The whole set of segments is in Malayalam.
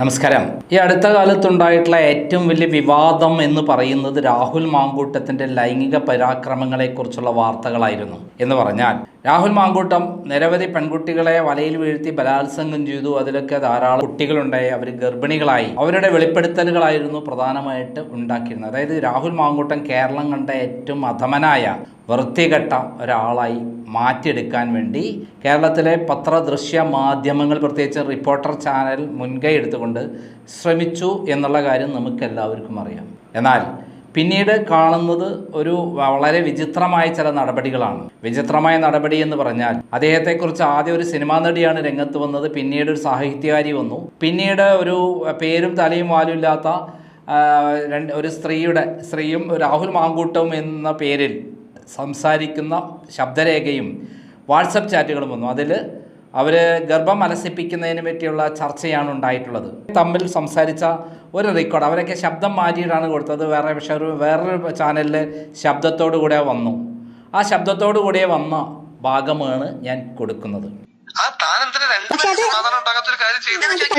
നമസ്കാരം. ഈ അടുത്ത കാലത്തുണ്ടായിട്ടുള്ള ഏറ്റവും വലിയ വിവാദം എന്ന് പറയുന്നത് രാഹുൽ മാങ്കൂട്ടത്തിന്റെ ലൈംഗിക പരാക്രമങ്ങളെക്കുറിച്ചുള്ള വാർത്തകളായിരുന്നു. എന്ന് പറഞ്ഞാൽ രാഹുൽ മാങ്കൂട്ടം നിരവധി പെൺകുട്ടികളെ വലയിൽ വീഴ്ത്തി ബലാത്സംഗം ചെയ്തു. അതിലൊക്കെ ധാരാളം കുട്ടികളുണ്ടായി. അവർ ഗർഭിണികളായി. അവരുടെ വെളിപ്പെടുത്തലുകളായിരുന്നു പ്രധാനമായിട്ട് ഉണ്ടാക്കിയിരുന്നത്. അതായത് രാഹുൽ മാങ്കൂട്ടം കേരളം കണ്ട ഏറ്റവും അധമനായ വൃത്തികെട്ട ഒരാളായി മാറ്റിയെടുക്കാൻ വേണ്ടി കേരളത്തിലെ പത്രദൃശ്യ മാധ്യമങ്ങൾ പ്രത്യേകിച്ച് റിപ്പോർട്ടർ ചാനൽ മുൻകൈ എടുത്തുകൊണ്ട് ശ്രമിച്ചു എന്നുള്ള കാര്യം നമുക്കെല്ലാവർക്കും അറിയാം. എന്നാൽ പിന്നീട് കാണുന്നത് ഒരു വളരെ വിചിത്രമായ ചില നടപടികളാണ്. വിചിത്രമായ നടപടി എന്ന് പറഞ്ഞാൽ അദ്ദേഹത്തെക്കുറിച്ച് ആദ്യം ഒരു സിനിമാ നടിയാണ് രംഗത്ത് വന്നത് പിന്നീട് ഒരു സാഹിത്യകാരി വന്നു. പിന്നീട് ഒരു പേരും തലയും വാലുമില്ലാത്ത രണ്ട് ഒരു സ്ത്രീയുടെ സ്ത്രീയും രാഹുൽ മാങ്കൂട്ടവും എന്ന പേരിൽ സംസാരിക്കുന്ന ശബ്ദരേഖയും വാട്സപ്പ് ചാറ്റുകളും വന്നു. അതിൽ അവർ ഗർഭം അലസിപ്പിക്കുന്നതിന് പറ്റിയുള്ള ചർച്ചയാണ് ഉണ്ടായിട്ടുള്ളത്. തമ്മിൽ സംസാരിച്ച ഒരു റെക്കോർഡ് അവരൊക്കെ ശബ്ദം മാറ്റിയിട്ടാണ് കൊടുത്തത്. വേറെ പക്ഷെ ഒരു വേറൊരു ചാനലിൽ ശബ്ദത്തോടു കൂടെ വന്നു. ആ ശബ്ദത്തോടു കൂടെ വന്ന ഭാഗമാണ് ഞാൻ കൊടുക്കുന്നത്.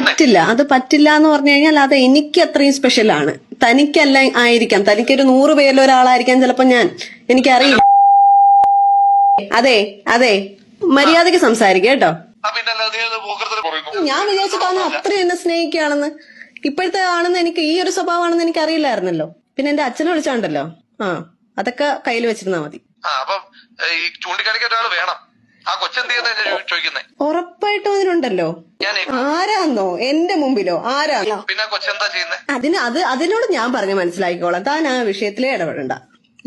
പറ്റില്ല അത് പറ്റില്ല. എന്ന് പറഞ്ഞു കഴിഞ്ഞാൽ അത് എനിക്ക് അത്രയും സ്പെഷ്യൽ ആണ്. തനിക്കല്ല ആയിരിക്കാം. തനിക്കൊരു നൂറ് പേരിൽ ഒരാളായിരിക്കാം ചിലപ്പോ ഞാൻ. എനിക്കറിയില്ല. അതെ അതെ. മര്യാദയ്ക്ക് സംസാരിക്കുക കേട്ടോ. ഞാൻ വിചാരിച്ചു താൻ അത്രയും എന്നെ സ്നേഹിക്കുകയാണെന്ന്. ഇപ്പോഴത്തെ ആണെന്ന് എനിക്ക് ഈ ഒരു സ്വഭാവമാണെന്ന് എനിക്ക് അറിയില്ലായിരുന്നല്ലോ പിന്നെ എന്റെ അച്ഛനെ വിളിച്ചോണ്ടല്ലോ. ആ അതൊക്കെ കയ്യിൽ വെച്ചിരുന്നാ മതി. ചൂണ്ടിക്കാണിക്കാൻ ഒരാൾ വേണം. ആ കൊച്ചെന്ത് ചെയ്യുന്ന ചോദിക്കുന്നേ? ഉറപ്പായിട്ടും അതിനുണ്ടല്ലോ. ഞാൻ ആരാന്നോ? എന്റെ മുമ്പിലോ? ആരാന്നോ? പിന്നെ കൊച്ചെന്താ ചെയ്യുന്നേ? അതിന് അത് അതിനോട് ഞാൻ പറഞ്ഞു മനസ്സിലാക്കിക്കോളാം. താൻ ആ വിഷയത്തിലേ ഇടപെടണ്ട.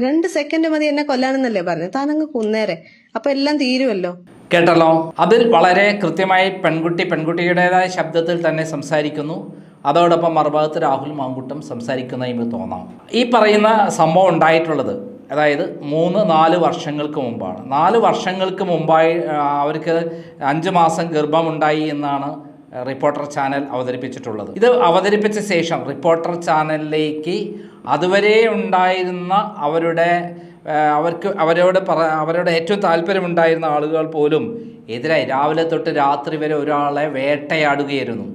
രണ്ട് സെക്കൻഡ് മതി എന്നെ കൊല്ലാനെന്നല്ലേ പറഞ്ഞു. താൻ അങ്ങ് കുന്നേരെ. അപ്പൊ എല്ലാം തീരുമല്ലോ കേട്ടല്ലോ? അതിൽ വളരെ കൃത്യമായി പെൺകുട്ടി പെൺകുട്ടിയുടേതായ ശബ്ദത്തിൽ തന്നെ സംസാരിക്കുന്നു. അതോടൊപ്പം മറുഭാഗത്ത് രാഹുൽ മാങ്കുട്ടം സംസാരിക്കുന്നതായി തോന്നാം. ഈ പറയുന്ന സംഭവം ഉണ്ടായിട്ടുള്ളത് അതായത് മൂന്ന് നാല് വർഷങ്ങൾക്ക് മുമ്പാണ്. നാല് വർഷങ്ങൾക്ക് മുമ്പായി അവർക്ക് അഞ്ച് മാസം ഗർഭമുണ്ടായി എന്നാണ് റിപ്പോർട്ടർ ചാനൽ അവതരിപ്പിച്ചിട്ടുള്ളത്. ഇത് അവതരിപ്പിച്ച ശേഷം റിപ്പോർട്ടർ ചാനലിലേക്ക് അതുവരെ ഉണ്ടായിരുന്ന അവരുടെ അവർക്ക് അവരോട് പറ അവരോട് ഏറ്റവും താല്പര്യമുണ്ടായിരുന്ന ആളുകൾ പോലും എതിരായി. രാവിലെ തൊട്ട് രാത്രി വരെ ഒരാളെ വേട്ടയാടുകയായിരുന്നു.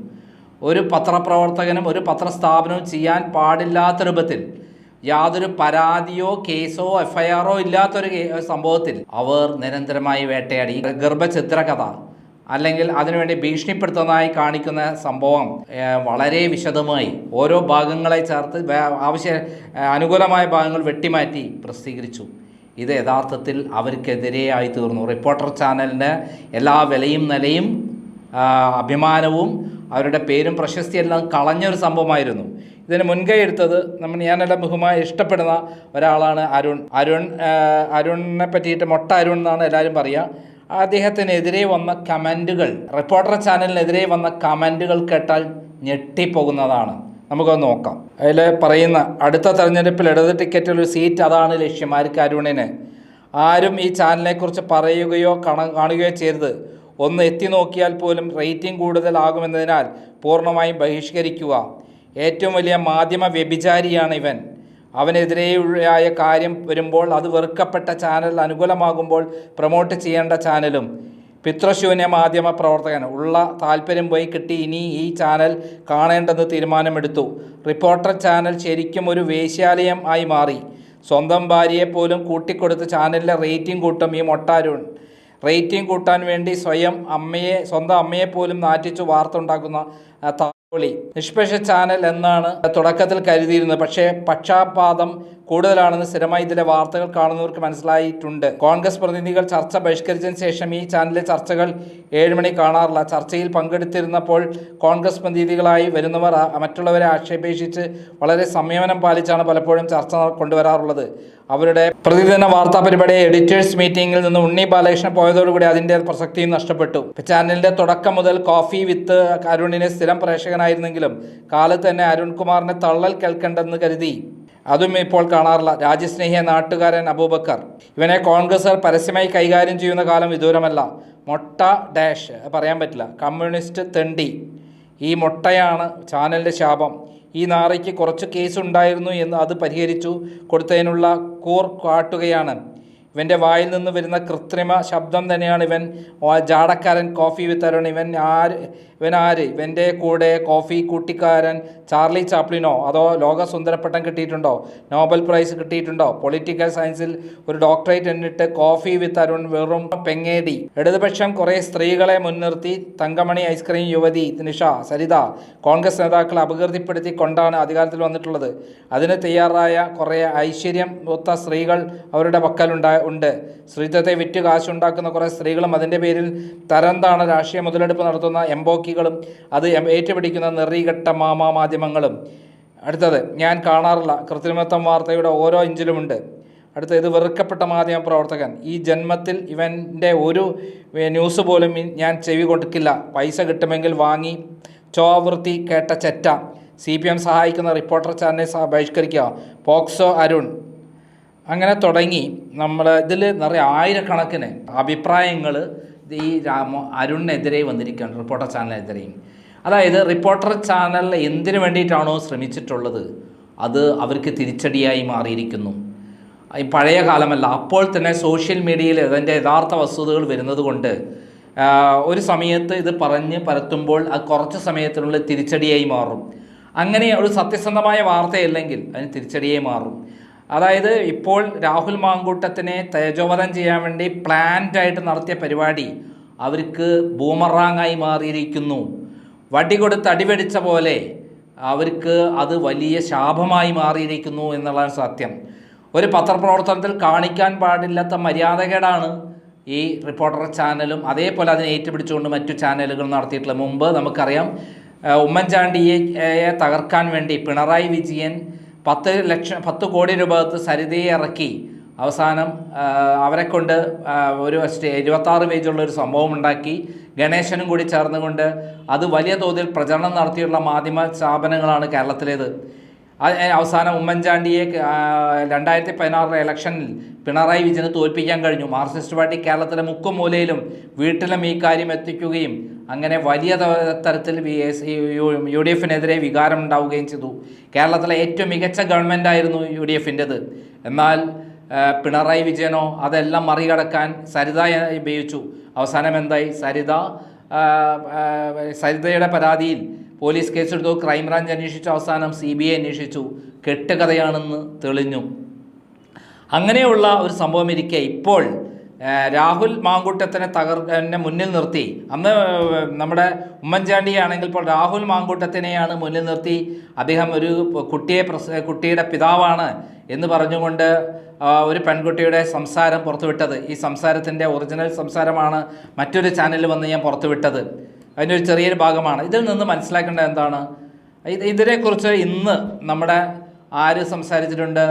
ഒരു പത്രപ്രവർത്തകനും ഒരു പത്രസ്ഥാപനവും ചെയ്യാൻ പാടില്ലാത്ത രൂപത്തിൽ യാതൊരു പരാതിയോ കേസോ എഫ്ഐആറോ ഇല്ലാത്തൊരു സംഭവത്തിൽ അവർ നിരന്തരമായി വേട്ടയാടി. ഗർഭചിത്രകഥ അല്ലെങ്കിൽ അതിനുവേണ്ടി ഭീഷണിപ്പെടുത്തുന്നതായി കാണിക്കുന്ന സംഭവം വളരെ വിശദമായി ഓരോ ഭാഗങ്ങളെ ചേർത്ത് ആവശ്യ അനുകൂലമായ ഭാഗങ്ങൾ വെട്ടിമാറ്റി പ്രസിദ്ധീകരിച്ചു. ഇത് യഥാർത്ഥത്തിൽ അവർക്കെതിരെയായി തീർന്നു. റിപ്പോർട്ടർ ചാനലിന്റെ എല്ലാ വിലയും നിലയും അഭിമാനവും അവരുടെ പേരും പ്രശസ്തിയെല്ലാം കളഞ്ഞൊരു സംഭവമായിരുന്നു. ഇതിന് മുൻകൈ എടുത്തത് നമ്മൾ ഞാനെല്ലാം ബഹുമായി ഇഷ്ടപ്പെടുന്ന ഒരാളാണ് അരുൺ. അരുൺ അരുണിനെ പറ്റിയിട്ട് മൊട്ട അരുൺ എന്നാണ് എല്ലാവരും പറയുക. അദ്ദേഹത്തിനെതിരെ വന്ന കമന്റുകൾ റിപ്പോർട്ടർ ചാനലിനെതിരെ വന്ന കമന്റുകൾ കേട്ടാൽ ഞെട്ടിപ്പോകുന്നതാണ്. നമുക്കത് നോക്കാം. അതിൽ പറയുന്ന അടുത്ത തെരഞ്ഞെടുപ്പിൽ ഇടത് ടിക്കറ്റിൽ ഒരു സീറ്റ് അതാണ് ലക്ഷ്യം. ആർക്ക്? അരുണിന്. ആരും ഈ ചാനലിനെക്കുറിച്ച് പറയുകയോ കണ കാണുകയോ ചെയ്യരുത്. ഒന്ന് എത്തി നോക്കിയാൽ പോലും റേറ്റിംഗ് കൂടുതലാകുമെന്നതിനാൽ പൂർണമായും ബഹിഷ്കരിക്കുക. ഏറ്റവും വലിയ മാധ്യമ വ്യഭിചാരിയാണ് ഇവൻ. അവനെതിരെയായ കാര്യം വരുമ്പോൾ അത് വെറുക്കപ്പെട്ട ചാനൽ അനുകൂലമാകുമ്പോൾ പ്രൊമോട്ട് ചെയ്യേണ്ട ചാനലും പിത്രശൂന്യ മാധ്യമ പ്രവർത്തകൻ ഉള്ള താല്പര്യം പോയി കിട്ടി ഇനി ഈ ചാനൽ കാണേണ്ടെന്ന് തീരുമാനമെടുത്തു. റിപ്പോർട്ടർ ചാനൽ ശരിക്കും ഒരു വേശ്യാലയം ആയി മാറി. സ്വന്തം ഭാര്യയെപ്പോലും കൂട്ടിക്കൊടുത്ത് ചാനലിലെ റേറ്റിംഗ് കൂട്ടും ഈ മൊട്ടാരുൺ റേറ്റിംഗ് കൂട്ടാൻ വേണ്ടി സ്വയം അമ്മയെ സ്വന്തം അമ്മയെപ്പോലും നാറ്റിച്ചു വാർത്ത ഉണ്ടാക്കുന്ന താളി നിഷ്പക്ഷ ചാനൽ എന്നാണ് തുടക്കത്തിൽ കരുതിയിരുന്നത്. പക്ഷേ പക്ഷാപാതം കൂടുതലാണെന്ന് സ്ഥിരമായി ഇതിലെ വാർത്തകൾ കാണുന്നവർക്ക് മനസ്സിലായിട്ടുണ്ട്. കോൺഗ്രസ് പ്രതിനിധികൾ ചർച്ച ബഹിഷ്കരിച്ചതിന് ശേഷം ഈ ചാനലിലെ ചർച്ചകൾ ഏഴുമണി കാണാറില്ല. ചർച്ചയിൽ പങ്കെടുത്തിരുന്നപ്പോൾ കോൺഗ്രസ് പ്രതിനിധികളായി വരുന്നവർ മറ്റുള്ളവരെ ആക്ഷേപിച്ച് വളരെ സംയമനം പാലിച്ചാണ് പലപ്പോഴും ചർച്ച കൊണ്ടുവരാറുള്ളത്. അവരുടെ പ്രതിദിന വാർത്താ പരിപാടി എഡിറ്റേഴ്സ് മീറ്റിംഗിൽ നിന്ന് ഉണ്ണി ബാലകൃഷ്ണൻ പോയതോടുകൂടി അതിന്റെ പ്രസക്തിയും നഷ്ടപ്പെട്ടു. ചാനലിന്റെ തുടക്കം മുതൽ കോഫി വിത്ത് അരുണിനെ സ്ഥിരം പ്രേക്ഷകനായിരുന്നെങ്കിലും കാലത്ത് തന്നെ അരുൺകുമാറിനെ തള്ളൽ കേൾക്കേണ്ടെന്ന് കരുതി. അതും ഇപ്പോൾ കാണാറില്ല. രാജ്യസ്നേഹിയ നാട്ടുകാരൻ അബൂബക്കർ. ഇവനെ കോൺഗ്രസ്സുകാർ പരസ്യമായി കൈകാര്യം ചെയ്യുന്ന കാലം വിദൂരമല്ല. മൊട്ട ഡാഷ് പറയാൻ പറ്റില്ല. കമ്മ്യൂണിസ്റ്റ് തെണ്ടി. ഈ മൊട്ടയാണ് ചാനലിന്റെ ശാപം. ഈ നാറയ്ക്ക് കുറച്ച് കേസ് ഉണ്ടായിരുന്നു എന്ന് അത് പരിഹരിച്ചു കൊടുത്തതിനുള്ള കൂർ കാട്ടുകയാണ്. ഇവന്റെ വായിൽ നിന്ന് വരുന്ന കൃത്രിമ ശബ്ദം തന്നെയാണ് ഇവൻ. ജാടക്കാരൻ കോഫി വിത്തരൺ ഇവൻ ആര് ഇവൻ ആര്? ഇവന്റെ കൂടെ കോഫി കൂട്ടിക്കാരൻ ചാർലി ചാപ്ലിനോ അതോ ലോക സുന്ദരപ്പട്ടം കിട്ടിയിട്ടുണ്ടോ? നോബൽ പ്രൈസ് കിട്ടിയിട്ടുണ്ടോ? പൊളിറ്റിക്കൽ സയൻസിൽ ഒരു ഡോക്ടറേറ്റ് എന്നിട്ട് കോഫി വിത്ത് അരുൺ വെറും പെങ്ങേടി. ഇടതുപക്ഷം കുറേ സ്ത്രീകളെ മുൻനിർത്തി തങ്കമണി ഐസ്ക്രീം യുവതി നിഷ സരിത കോൺഗ്രസ് നേതാക്കളെ അപകീർത്തിപ്പെടുത്തി കൊണ്ടാണ് അധികാരത്തിൽ വന്നിട്ടുള്ളത്. അതിന് തയ്യാറായ കുറേ ഐശ്വര്യം ഒത്ത സ്ത്രീകൾ അവരുടെ പക്കലുണ്ടാ ഉണ്ട്. സ്ത്രീത്വത്തെ വിറ്റ് കാശുണ്ടാക്കുന്ന കുറേ സ്ത്രീകളും അതിന്റെ പേരിൽ തരംതാണ രാഷ്ട്രീയ മുതലെടുപ്പ് നടത്തുന്ന എംബോക്കികളും അത് ഏറ്റുപിടിക്കുന്ന നെറികെട്ട മാമാ മാധ്യമങ്ങളും അടുത്തത് ഞാൻ കാണാറില്ല. കൃത്രിമത്വം വാർത്തയുടെ ഓരോ ഇഞ്ചിലുമുണ്ട്. അടുത്ത ഇത് വെറുക്കപ്പെട്ട മാധ്യമ പ്രവർത്തകൻ. ഈ ജന്മത്തിൽ ഇവന്റെ ഒരു ന്യൂസ് പോലും ഞാൻ ചെവി കൊടുക്കില്ല. പൈസ കിട്ടുമെങ്കിൽ വാങ്ങി ചോവൃത്തി കേട്ട ചെറ്റ. സി പി എം സഹായിക്കുന്ന റിപ്പോർട്ടർ ചാനലിനെ ബഹിഷ്കരിക്കുക. പോക്സോ അരുൺ. അങ്ങനെ തുടങ്ങി. നമ്മൾ ഇതിൽ നിറയെ ആയിരക്കണക്കിന് അഭിപ്രായങ്ങൾ ഈ രാമ അരുണിനെതിരെ വന്നിരിക്കുകയാണ് റിപ്പോർട്ടർ ചാനലിനെതിരെയും അതായത് റിപ്പോർട്ടർ ചാനൽ എന്തിനു വേണ്ടിയിട്ടാണോ ശ്രമിച്ചിട്ടുള്ളത്? അത് അവർക്ക് തിരിച്ചടിയായി മാറിയിരിക്കുന്നു. പഴയ കാലമല്ല അപ്പോൾ തന്നെ സോഷ്യൽ മീഡിയയിൽ അതിന്റെ യഥാർത്ഥ വസ്തുതകൾ വരുന്നത് കൊണ്ട് ഒരു സമയത്ത് ഇത് പറഞ്ഞ് പരത്തുമ്പോൾ അത് കുറച്ച് സമയത്തിനുള്ളിൽ തിരിച്ചടിയായി മാറും. അങ്ങനെ ഒരു സത്യസന്ധമായ വാർത്തയല്ലെങ്കിൽ അതിന് തിരിച്ചടിയായി മാറും. അതായത് ഇപ്പോൾ രാഹുൽ മാങ്കൂട്ടത്തിനെ തേജോവധം ചെയ്യാൻ വേണ്ടി പ്ലാൻഡ് ആയിട്ട് നടത്തിയ പരിപാടി അവർക്ക് ബൂമറാങ്ങായി മാറിയിരിക്കുന്നു. വടി കൊടുത്ത് അടിവെടിച്ച പോലെ അവർക്ക് അത് വലിയ ശാപമായി മാറിയിരിക്കുന്നു എന്നുള്ളതാണ് സത്യം. ഒരു പത്രപ്രവർത്തനത്തിൽ കാണിക്കാൻ പാടില്ലാത്ത മര്യാദകേടാണ് ഈ റിപ്പോർട്ടർ ചാനലും അതേപോലെ അതിനെ ഏറ്റുപിടിച്ചുകൊണ്ട് മറ്റു ചാനലുകൾ നടത്തിയിട്ടുള്ള. മുമ്പ് നമുക്കറിയാം ഉമ്മൻചാണ്ടിയെ തകർക്കാൻ വേണ്ടി പിണറായി വിജയൻ പത്ത് ലക്ഷം പത്ത് കോടി രൂപ സരിതയെ ഇറക്കി. അവസാനം അവരെ കൊണ്ട് ഒരു സ്റ്റേ ഇരുപത്താറ് പേജുള്ള ഒരു സംഭവം ഉണ്ടാക്കി. ഗണേശനും കൂടി ചേർന്നുകൊണ്ട് അത് വലിയ തോതിൽ പ്രചരണം നടത്തിയുള്ള മാധ്യമ സ്ഥാപനങ്ങളാണ് കേരളത്തിലേത്. അവസാനം ഉമ്മൻചാണ്ടിയെ രണ്ടായിരത്തി പതിനാറിലെ ഇലക്ഷനിൽ പിണറായി വിജയനെ തോൽപ്പിക്കാൻ കഴിഞ്ഞു. മാർക്സിസ്റ്റ് പാർട്ടി കേരളത്തിലെ മുക്കും മൂലയിലും വീട്ടിലും ഈ കാര്യം എത്തിക്കുകയും അങ്ങനെ വലിയ തരത്തിൽ വി എസ് യു ഡി എഫിനെതിരെ വികാരം ഉണ്ടാവുകയും ചെയ്തു. കേരളത്തിലെ ഏറ്റവും മികച്ച ഗവൺമെന്റായിരുന്നു യു ഡി എഫിന്റെത്. എന്നാൽ പിണറായി വിജയനോ അതെല്ലാം മറികടക്കാൻ സരിത ഉപയോഗിച്ചു. അവസാനം എന്തായി? സരിത സരിതയുടെ പരാതിയിൽ പോലീസ് കേസെടുത്തു. ക്രൈംബ്രാഞ്ച് അന്വേഷിച്ചു. അവസാനം സി ബി ഐ അന്വേഷിച്ചു. കെട്ടുകഥയാണെന്ന് തെളിഞ്ഞു. അങ്ങനെയുള്ള ഒരു സംഭവം ഇരിക്കെ ഇപ്പോൾ രാഹുൽ മാങ്കൂട്ടത്തിനെ തകർ മുന്നിൽ നിർത്തി. അന്ന് നമ്മുടെ ഉമ്മൻചാണ്ടിയാണെങ്കിൽ ഇപ്പോൾ രാഹുൽ മാങ്കൂട്ടത്തിനെയാണ് മുന്നിൽ നിർത്തി. അദ്ദേഹം ഒരു കുട്ടിയെ പ്രസ കുട്ടിയുടെ പിതാവാണ് എന്ന് പറഞ്ഞുകൊണ്ട് ഒരു പെൺകുട്ടിയുടെ സംസാരം പുറത്തുവിട്ടത്. ഈ സംസാരത്തിന്റെ ഒറിജിനൽ സംസാരമാണ് മറ്റൊരു ചാനലിൽ വന്ന് ഞാൻ പുറത്തുവിട്ടത്. അതിന്റെ ഒരു ചെറിയൊരു ഭാഗമാണ്. ഇതിൽ നിന്ന് മനസ്സിലാക്കേണ്ടത് എന്താണ്? ഇത് ഇതിനെക്കുറിച്ച് ഇന്ന് നമ്മുടെ ആര് സംസാരിച്ചിട്ടുണ്ട്?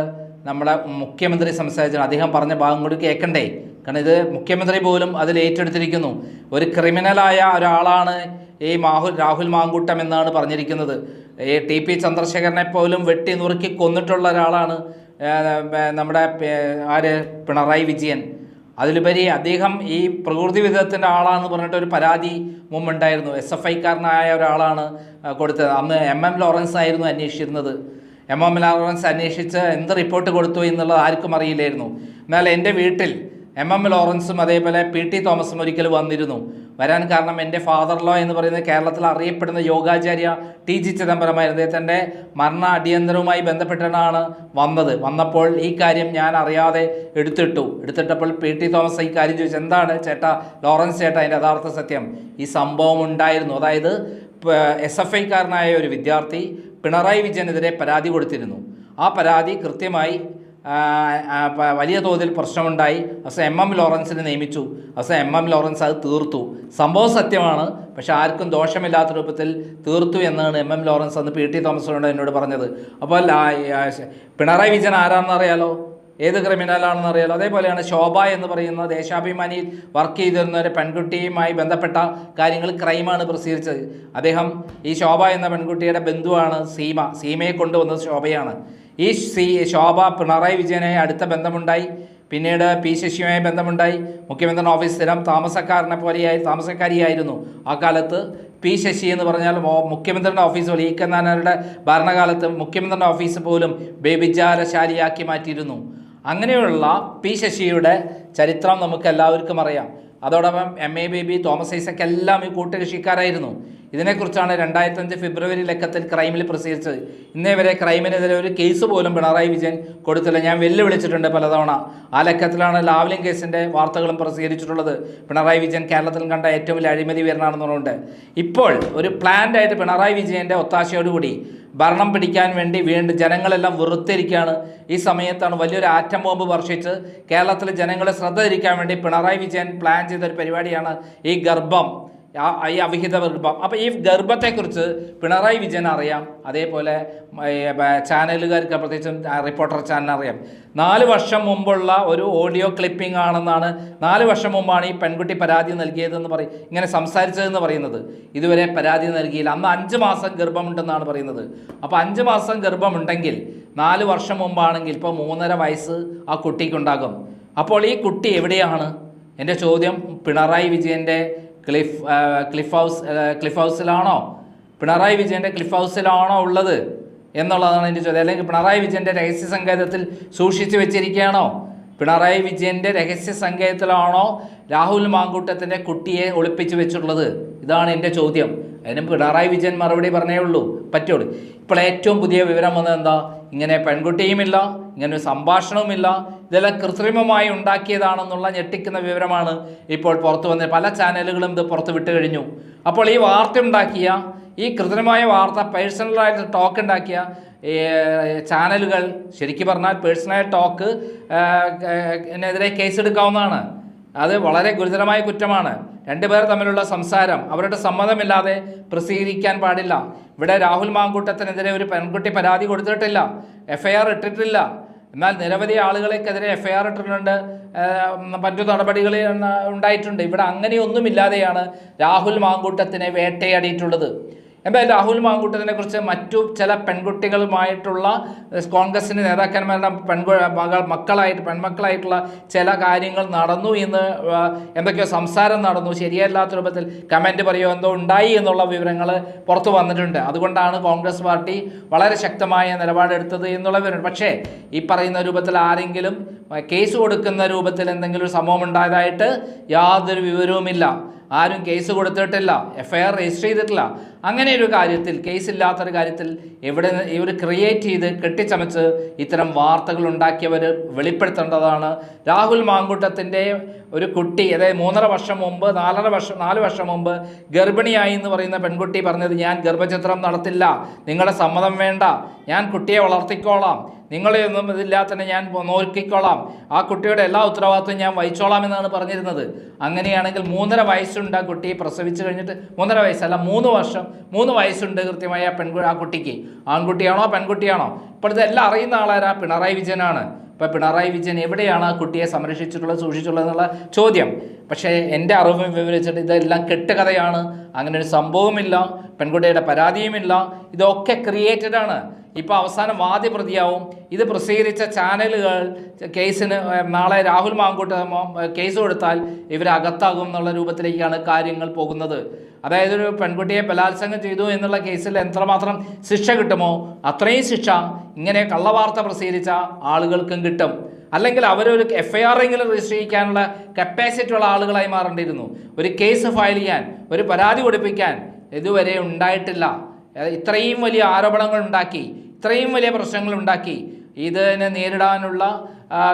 നമ്മുടെ മുഖ്യമന്ത്രി സംസാരിച്ചിട്ടുണ്ട്. അദ്ദേഹം പറഞ്ഞ ഭാഗം കൂടി കേൾക്കണ്ടേ? കാരണം ഇത് മുഖ്യമന്ത്രി പോലും അതിൽ ഏറ്റെടുത്തിരിക്കുന്നു. ഒരു ക്രിമിനലായ ഒരാളാണ് ഈ മാഹുൽ രാഹുൽ മാങ്കൂട്ടം എന്നാണ് പറഞ്ഞിരിക്കുന്നത്. ഈ ടി പി ചന്ദ്രശേഖരനെ പോലും വെട്ടി നുറുക്കി കൊന്നിട്ടുള്ള ഒരാളാണ് നമ്മുടെ ആര്? പിണറായി വിജയൻ. അതിലുപരി അദ്ദേഹം ഈ പ്രകൃതി വിധത്തിന്റെ ആളാണെന്ന് പറഞ്ഞിട്ട് ഒരു പരാതി മുമ്പുണ്ടായിരുന്നു. എസ് എഫ് ഐക്കാരനായ ഒരാളാണ് കൊടുത്തത്. അന്ന് എം എം ലോറൻസ് ആയിരുന്നു അന്വേഷിച്ചിരുന്നത്. എം എം ലോറൻസ് അന്വേഷിച്ച് എന്ത് റിപ്പോർട്ട് കൊടുത്തു എന്നുള്ളത് ആർക്കും അറിയില്ലായിരുന്നു. എന്നാൽ എന്റെ വീട്ടിൽ എം എം ലോറൻസും അതേപോലെ പി ടി തോമസും ഒരിക്കൽ വന്നിരുന്നു. വരാൻ കാരണം എന്റെ ഫാദർ ലോ എന്ന് പറയുന്നത് കേരളത്തിൽ അറിയപ്പെടുന്ന യോഗാചാര്യ ടി ജി ചിദംബരമായിരുന്നു. അദ്ദേഹത്തിന്റെ മരണ അടിയന്തരവുമായി ബന്ധപ്പെട്ടാണ് വന്നത്. വന്നപ്പോൾ ഈ കാര്യം ഞാൻ അറിയാതെ എടുത്തിട്ടു. എടുത്തിട്ടപ്പോൾ പി ടി തോമസ് ഈ കാര്യം ചോദിച്ചു എന്താണ് ചേട്ടാ ലോറൻസ് ചേട്ടാ അതിന്റെ യഥാർത്ഥ സത്യം? ഈ സംഭവം ഉണ്ടായിരുന്നു. അതായത് എസ് എഫ് ഐക്കാരനായ ഒരു വിദ്യാർത്ഥി പിണറായി വിജയനെതിരെ പരാതി കൊടുത്തിരുന്നു. ആ പരാതി കൃത്യമായി വലിയ തോതിൽ പ്രശ്നമുണ്ടായി. അസ എം എം ലോറൻസിനെ നിയമിച്ചു. അസ എം എം ലോറൻസ് അത് തീർത്തു. സംഭവം സത്യമാണ് പക്ഷെ ആർക്കും ദോഷമില്ലാത്ത രൂപത്തിൽ തീർത്തു എന്നാണ് എം എം ലോറൻസ് അന്ന് പി. ടി. തോമസിനോട് എന്നോട് പറഞ്ഞത്. അപ്പോൾ പിണറായി വിജയൻ ആരാണെന്ന് അറിയാലോ ഏത് ക്രിമിനലാണെന്ന് അറിയാലോ അതേപോലെയാണ് ശോഭ എന്ന് പറയുന്ന ദേശാഭിമാനിയിൽ വർക്ക് ചെയ്തിരുന്ന ഒരു പെൺകുട്ടിയുമായി ബന്ധപ്പെട്ട കാര്യങ്ങൾ ക്രൈമാണ് പ്രസിദ്ധീകരിച്ചത്. അദ്ദേഹം ഈ ശോഭ എന്ന പെൺകുട്ടിയുടെ ബന്ധുവാണ് സീമ. സീമയെ കൊണ്ടുവന്നത് ശോഭയാണ്. ഈ സി ശോഭ പിണറായി വിജയനെ അടുത്ത ബന്ധമുണ്ടായി. പിന്നീട് പി ശശിയുമായി ബന്ധമുണ്ടായി. മുഖ്യമന്ത്രിയുടെ ഓഫീസ് സ്ഥിരം താമസക്കാരനെ പോലെയായി താമസക്കാരിയായിരുന്നു ആ കാലത്ത്. പി ശശി എന്ന് പറഞ്ഞാൽ മുഖ്യമന്ത്രിയുടെ ഓഫീസ് പോലെ ഈ കന്നാനാരുടെ ഭരണകാലത്ത് മുഖ്യമന്ത്രിയുടെ ഓഫീസ് പോലും ബേബിജാലശാലിയാക്കി മാറ്റിയിരുന്നു. അങ്ങനെയുള്ള പി ശശിയുടെ ചരിത്രം നമുക്ക് എല്ലാവർക്കും അറിയാം. അതോടൊപ്പം M A B Thomas Isaac എല്ലാം ഈ കൂട്ടുകൃഷിക്കാരായിരുന്നു ഇതിനെക്കുറിച്ചാണ് രണ്ടായിരത്തി അഞ്ച് ഫെബ്രുവരി ലക്കത്തിൽ ക്രൈമിൽ പ്രസിദ്ധീകരിച്ചത്. ഇന്നേ വരെ ക്രൈമിനെതിരെ ഒരു കേസ് പോലും പിണറായി വിജയൻ കൊടുത്തില്ല. ഞാൻ വെല്ലുവിളിച്ചിട്ടുണ്ട് പലതവണ. ആ ലക്കത്തിലാണ് ലാവ്ലിൻ കേസിന്റെ വാർത്തകളും പ്രസിദ്ധീകരിച്ചിട്ടുള്ളത്. പിണറായി വിജയൻ കേരളത്തിൽ കണ്ട ഏറ്റവും വലിയ അഴിമതി വീരനാണെന്ന് പറഞ്ഞുകൊണ്ട് ഇപ്പോൾ ഒരു പ്ലാൻഡായിട്ട് പിണറായി വിജയന്റെ ഒത്താശയോടുകൂടി ഭരണം പിടിക്കാൻ വേണ്ടി വീണ്ടും ജനങ്ങളെല്ലാം വെറുത്തിരിക്കുകയാണ്. ഈ സമയത്താണ് വലിയൊരു ആറ്റം ബോംബ് വർഷിച്ച് കേരളത്തിലെ ജനങ്ങളെ ശ്രദ്ധ തിരിക്കാൻ വേണ്ടി പിണറായി വിജയൻ പ്ലാൻ ചെയ്ത ഒരു പരിപാടിയാണ് ഈ ഗർഭം. ഈ അവിഹിത ഗർഭം അപ്പോൾ ഈ ഗർഭത്തെക്കുറിച്ച് പിണറായി വിജയൻ അറിയാം. അതേപോലെ ചാനലുകാർക്ക് പ്രത്യേകിച്ചും റിപ്പോർട്ടർ ചാനൽ അറിയാം. നാല് വർഷം മുമ്പുള്ള ഒരു ഓഡിയോ ക്ലിപ്പിംഗ് ആണെന്നാണ് നാല് വർഷം മുമ്പാണ് ഈ പെൺകുട്ടി പരാതി നൽകിയതെന്ന് പറയും ഇങ്ങനെ സംസാരിച്ചതെന്ന് പറയുന്നത്. ഇതുവരെ പരാതി നൽകിയില്ല. അന്ന് അഞ്ച് മാസം ഗർഭമുണ്ടെന്നാണ് പറയുന്നത്. അപ്പോൾ അഞ്ച് മാസം ഗർഭമുണ്ടെങ്കിൽ നാല് വർഷം മുമ്പാണെങ്കിൽ ഇപ്പോൾ മൂന്നര വയസ്സ് ആ കുട്ടിക്കുണ്ടാകും. അപ്പോൾ ഈ കുട്ടി എവിടെയാണ്? എന്റെ ചോദ്യം പിണറായി വിജയന്റെ ക്ലിഫ് ക്ലിഫ് ഹൗസ് ക്ലിഫ് ഹൗസിലാണോ? പിണറായി വിജയന്റെ ക്ലിഫ് ഹൗസിലാണോ ഉള്ളത് എന്നുള്ളതാണ് എന്റെ ചോദ്യം. അല്ലെങ്കിൽ പിണറായി വിജയന്റെ രഹസ്യ സങ്കേതത്തിൽ സൂക്ഷിച്ചു വെച്ചിരിക്കുകയാണോ? പിണറായി വിജയന്റെ രഹസ്യ സങ്കേതത്തിലാണോ രാഹുൽ മാങ്കൂട്ടത്തിന്റെ കുട്ടിയെ ഒളിപ്പിച്ചു വെച്ചിട്ടുള്ളത്? ഇതാണ് എന്റെ ചോദ്യം. അതിന് പിണറായി വിജയൻ മറുപടി പറഞ്ഞേ ഉള്ളൂ. പറ്റുള്ളൂ ഇപ്പോൾ ഏറ്റവും പുതിയ വിവരം വന്നത് എന്താ? ഇങ്ങനെ പെൺകുട്ടിയുമില്ല ഇങ്ങനെ ഒരു സംഭാഷണവുമില്ല ഇതെല്ലാം കൃത്രിമമായി ഉണ്ടാക്കിയതാണെന്നുള്ള ഞെട്ടിക്കുന്ന വിവരമാണ് ഇപ്പോൾ പുറത്തു വന്നത്. പല ചാനലുകളും ഇത് പുറത്ത് വിട്ട് കഴിഞ്ഞു. അപ്പോൾ ഈ വാർത്ത ഉണ്ടാക്കിയ ഈ കൃത്രിമമായ വാർത്ത പേഴ്സണലായിട്ട് ടോക്ക് ഉണ്ടാക്കിയ ചാനലുകൾ ശരിക്കും പറഞ്ഞാൽ പേഴ്സണൽ ടോക്ക് എതിരെ കേസെടുക്കാവുന്നതാണ്. അത് വളരെ ഗുരുതരമായ കുറ്റമാണ്. രണ്ടുപേർ തമ്മിലുള്ള സംസാരം അവരുടെ സമ്മതമില്ലാതെ പ്രസിദ്ധീകരിക്കാൻ പാടില്ല. ഇവിടെ രാഹുൽ മാങ്കൂട്ടത്തിനെതിരെ ഒരു പെൺകുട്ടി പരാതി കൊടുത്തിട്ടില്ല എഫ്ഐആർ ഇട്ടിട്ടില്ല. എന്നാൽ നിരവധി ആളുകൾക്കെതിരെ എഫ്ഐആർ ഇട്ടിട്ടുണ്ട് മറ്റു നടപടികൾ ഉണ്ടായിട്ടുണ്ട്. ഇവിടെ അങ്ങനെയൊന്നുമില്ലാതെയാണ് രാഹുൽ മാങ്കൂട്ടത്തിനെ വേട്ടയാടിയിട്ടുള്ളത്. എന്തായാലും രാഹുൽ മാങ്കൂട്ടത്തിനെ കുറിച്ച് മറ്റു ചില പെൺകുട്ടികളുമായിട്ടുള്ള കോൺഗ്രസിന്റെ നേതാക്കന്മാരുടെ പെൺകു മകൾ മക്കളായിട്ട് പെൺമക്കളായിട്ടുള്ള ചില കാര്യങ്ങൾ നടന്നു എന്ന് എന്തൊക്കെയോ സംസാരം നടന്നു. ശരിയല്ലാത്ത രൂപത്തിൽ കമന്റ് പറയുമോ എന്തോ ഉണ്ടായി എന്നുള്ള വിവരങ്ങൾ പുറത്തു വന്നിട്ടുണ്ട്. അതുകൊണ്ടാണ് കോൺഗ്രസ് പാർട്ടി വളരെ ശക്തമായ നിലപാടെടുത്തത് എന്നുള്ള വിവരം. പക്ഷേ ഈ പറയുന്ന രൂപത്തിൽ ആരെങ്കിലും കേസ് കൊടുക്കുന്ന രൂപത്തിൽ എന്തെങ്കിലും ഒരു സംഭവം ഉണ്ടായതായിട്ട് യാതൊരു വിവരവുമില്ല. ആരും കേസ് കൊടുത്തിട്ടില്ല എഫ് ഐ ആർ രജിസ്റ്റർ ചെയ്തിട്ടില്ല. അങ്ങനെ ഒരു കാര്യത്തിൽ കേസില്ലാത്തൊരു കാര്യത്തിൽ എവിടെ ഇവർ ക്രിയേറ്റ് ചെയ്ത് കെട്ടിച്ചമച്ച് ഇത്തരം വാർത്തകൾ ഉണ്ടാക്കിയവർ വെളിപ്പെടുത്തേണ്ടതാണ്. രാഹുൽ മാങ്കൂട്ടത്തിന്റെ ഒരു കുട്ടി അതായത് മൂന്നര വർഷം മുമ്പ് നാലര വർഷം നാല് വർഷം മുമ്പ് ഗർഭിണിയായി എന്ന് പറയുന്ന പെൺകുട്ടി പറഞ്ഞത് ഞാൻ ഗർഭചിത്രം നടത്തില്ല നിങ്ങളുടെ സമ്മതം വേണ്ട ഞാൻ കുട്ടിയെ വളർത്തിക്കോളാം നിങ്ങളെ ഒന്നും ഇതില്ലാതെ തന്നെ ഞാൻ നോക്കിക്കോളാം ആ കുട്ടിയുടെ എല്ലാ ഉത്തരവാദിത്വം ഞാൻ വഹിച്ചോളാം എന്നാണ് പറഞ്ഞിരുന്നത്. അങ്ങനെയാണെങ്കിൽ മൂന്നര വയസ്സുണ്ട് ആ കുട്ടി പ്രസവിച്ച് കഴിഞ്ഞിട്ട്. മൂന്നര വയസ്സല്ല മൂന്ന് വർഷം മൂന്ന് വയസ്സുണ്ട് കൃത്യമായി ആ പെൺകു ആ കുട്ടിക്ക്. ആൺകുട്ടിയാണോ പെൺകുട്ടിയാണോ? ഇപ്പോൾ ഇതെല്ലാം അറിയുന്ന ആളാരാ? പിണറായി വിജയനാണ്. ഇപ്പോൾ പിണറായി വിജയൻ എവിടെയാണ് ആ കുട്ടിയെ സംരക്ഷിച്ചിട്ടുള്ളത് സൂക്ഷിച്ചിട്ടുള്ളത് എന്നുള്ള ചോദ്യം. പക്ഷേ എന്റെ അറിവ് വിവരിച്ചിട്ട് ഇതെല്ലാം കെട്ടുകഥയാണ്. അങ്ങനെ ഒരു സംഭവമില്ല പെൺകുട്ടിയുടെ പരാതിയുമില്ല. ഇതൊക്കെ ക്രിയേറ്റഡ് ആണ്. ഇപ്പോൾ അവസാനം വാദ്യപ്രതിയാവും. ഇത് പ്രസിദ്ധീകരിച്ച ചാനലുകൾ കേസിന് നാളെ രാഹുൽ മാങ്കൂട്ട് കേസ് കൊടുത്താൽ ഇവരകത്താകും എന്നുള്ള രൂപത്തിലേക്കാണ് കാര്യങ്ങൾ പോകുന്നത്. അതായത് ഒരു പെൺകുട്ടിയെ ബലാത്സംഗം ചെയ്തു എന്നുള്ള കേസിൽ എത്രമാത്രം ശിക്ഷ കിട്ടുമോ അത്രയും ശിക്ഷ ഇങ്ങനെ കള്ളവാർത്ത പ്രസിദ്ധീകരിച്ച ആളുകൾക്കും കിട്ടും. അല്ലെങ്കിൽ അവരൊരു എഫ് ഐ ആർ എങ്കിലും രജിസ്റ്റർ ചെയ്യിക്കാനുള്ള കപ്പാസിറ്റി ഉള്ള ആളുകളായി മാറേണ്ടിയിരുന്നു. ഒരു കേസ് ഫയൽ ചെയ്യാൻ ഒരു പരാതി കൊടുപ്പിക്കാൻ ഇതുവരെ ഉണ്ടായിട്ടില്ല. ഇത്രയും വലിയ ആരോപണങ്ങൾ ഉണ്ടാക്കി. ഇത്രയും വലിയ പ്രശ്നങ്ങൾ ഉണ്ടാക്കി ഇതിനെ നേരിടാനുള്ള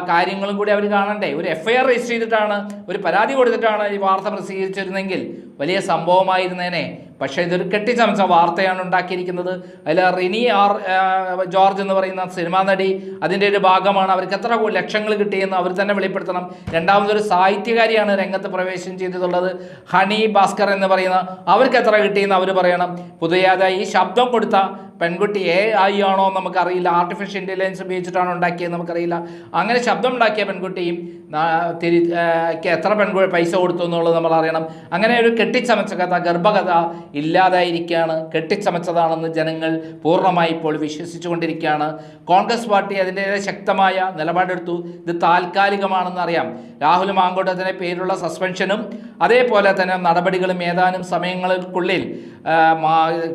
കാര്യങ്ങളും കൂടി അവർ കാണണ്ടേ? ഒരു എഫ് ഐ ആർ രജിസ്റ്റർ ചെയ്തിട്ടാണ് ഒരു പരാതി കൊടുത്തിട്ടാണ് ഈ വാർത്ത പ്രസിദ്ധീകരിച്ചിരുന്നെങ്കിൽ വലിയ സംഭവമായിരുന്നേനെ. പക്ഷേ ഇതൊരു കെട്ടിച്ചമച്ച വാർത്തയാണ് ഉണ്ടാക്കിയിരിക്കുന്നത്. അതിൽ റിനി ആർ ജോർജ് എന്ന് പറയുന്ന സിനിമാ നടി അതിന്റെ ഒരു ഭാഗമാണ്. അവർക്ക് എത്ര ലക്ഷങ്ങൾ കിട്ടിയെന്ന് അവർ തന്നെ വെളിപ്പെടുത്തണം. രണ്ടാമതൊരു സാഹിത്യകാരിയാണ് രംഗത്ത് പ്രവേശനം ചെയ്തിട്ടുള്ളത്. ഹണി ഭാസ്കർ എന്ന് പറയുന്ന അവർക്ക് എത്ര കിട്ടിയെന്ന് അവർ പറയണം. പുതിയതായി ഈ ശബ്ദം കൊടുത്ത പെൺകുട്ടി എ ഐ ആണോ നമുക്കറിയില്ല. ആർട്ടിഫിഷ്യൽ ഇന്റലിജൻസ് ഉപയോഗിച്ചിട്ടാണോ ഉണ്ടാക്കിയത് നമുക്കറിയില്ല. അങ്ങനെ ശബ്ദം ഉണ്ടാക്കിയ പെൺകുട്ടിയും തിരി എത്ര പെൺകുട്ടി പൈസ കൊടുത്തു എന്നുള്ളത് നമ്മൾ അറിയണം. അങ്ങനെ ഒരു കെട്ടിച്ചമച്ച കഥ ഗർഭകഥ ഇല്ലാതായിരിക്കുകയാണ്. കെട്ടിച്ചമച്ചതാണെന്ന് ജനങ്ങൾ പൂർണമായി ഇപ്പോൾ വിശ്വസിച്ചുകൊണ്ടിരിക്കുകയാണ്. കോൺഗ്രസ് പാർട്ടി അതിന്റെ ശക്തമായ നിലപാടെടുത്തു. ഇത് താൽക്കാലികമാണെന്ന് അറിയാം. രാഹുൽ മാങ്കോട്ടത്തിന്റെ പേരിലുള്ള സസ്പെൻഷനും അതേപോലെ തന്നെ നടപടികളും ഏതാനും സമയങ്ങൾക്കുള്ളിൽ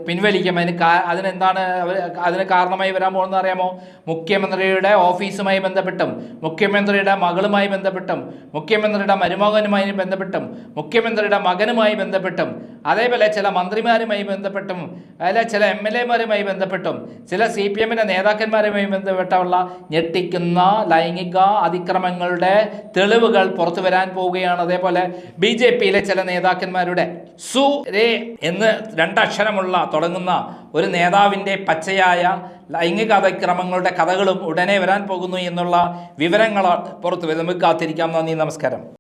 പിൻവലിക്കും. അതിന് അതിനെന്താണ് എന്താണ് അതിന് കാരണമായി വരാൻ പോകുന്നത് അറിയാമോ? മുഖ്യമന്ത്രിയുടെ ഓഫീസുമായി ബന്ധപ്പെട്ടും മുഖ്യമന്ത്രിയുടെ മകളുമായി ബന്ധപ്പെട്ടും മുഖ്യമന്ത്രിയുടെ മരുമകനുമായി ബന്ധപ്പെട്ടും മുഖ്യമന്ത്രിയുടെ മകനുമായി ബന്ധപ്പെട്ടും അതേപോലെ ചില മന്ത്രിമാരുമായി ബന്ധപ്പെട്ടും അല്ലെ ചില എം എൽ എമാരുമായി ബന്ധപ്പെട്ടും ചില സി പി എമ്മിന്റെ നേതാക്കന്മാരുമായി ബന്ധപ്പെട്ടുള്ള ഞെട്ടിക്കുന്ന ലൈംഗിക അതിക്രമങ്ങളുടെ തെളിവുകൾ പുറത്തു വരാൻ പോവുകയാണ്. അതേപോലെ ബി ജെ പിയിലെ ചില നേതാക്കന്മാരുടെ സു രേ എന്ന് രണ്ടക്ഷരമുള്ള തുടങ്ങുന്ന ഒരു നേതാവിന്റെ പച്ചയായ ലൈംഗിക അതിക്രമങ്ങളുടെ കഥകളും ഉടനെ വരാൻ പോകുന്നു എന്നുള്ള വിവരങ്ങൾ പുറത്തു വരും നമുക്ക് കാത്തിരിക്കാം. നന്ദി നമസ്കാരം.